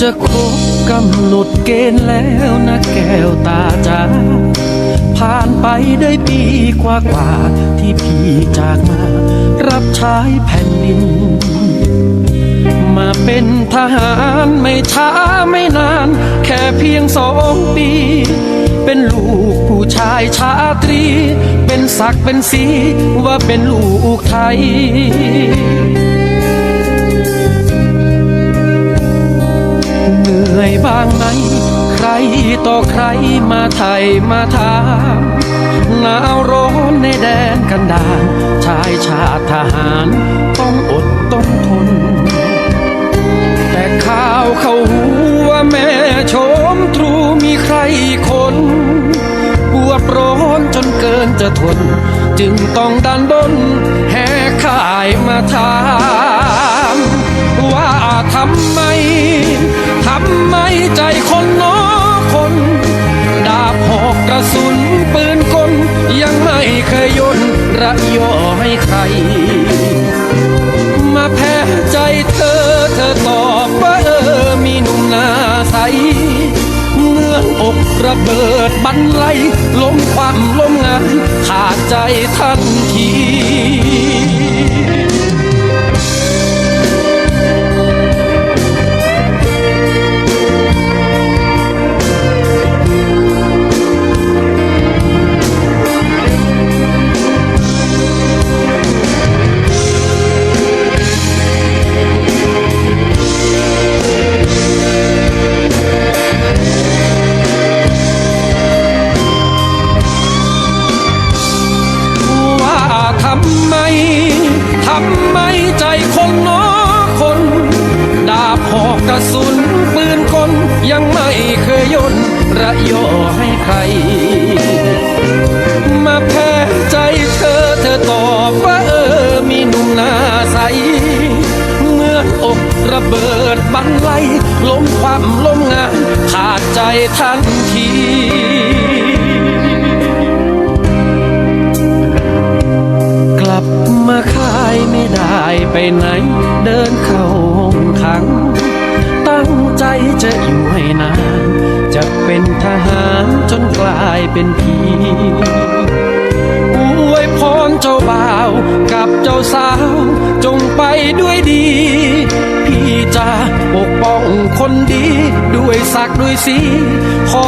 จะครบกำหนดเกณฑ์แล้วนะแก้วตาจ๋าผ่านไปได้ปีกว่ากว่าที่พี่จากมา รับใช้แผ่นดิน มาเป็นทหารไม่ช้าไม่นาน แค่เพียงสองปี เป็นลูกผู้ชายชาตรี เป็นศักเป็นสีว่าเป็นลูกไทย ใครมาไทยมาถามหนาวร้อนในแดนกันดารชายชาติทหารต้องอดต้องทน แต่ข่าวเขาหูว่าแม่ชมทรูมีใครคนปวดร้อนจนเกินจะทน จึงต้องดันบนแห่ข่ายมาถามว่าทำไมทำไมใจคน ระเบิดบันไลล้มความล้มงานขาดใจทันทีำไมใจคนน้อคน ดาบหอกกระสุนปืนกลยังไม่เคยยนระยอให้ใคร มาแพ้ใจเธอเธอตอบว่าเออมีหนุ่มหน้าใสเมื่ออกระเบิดบันไลล้มความล้มงานขาดใจทัน เป็นทหารจนกลายเป็นผีอวยพรเจ้าบ่าวกับเจ้าสาว จงไปด้วยดี พี่จะปกป้องคนดี ด้วยศักดิ์ด้วยสีขอ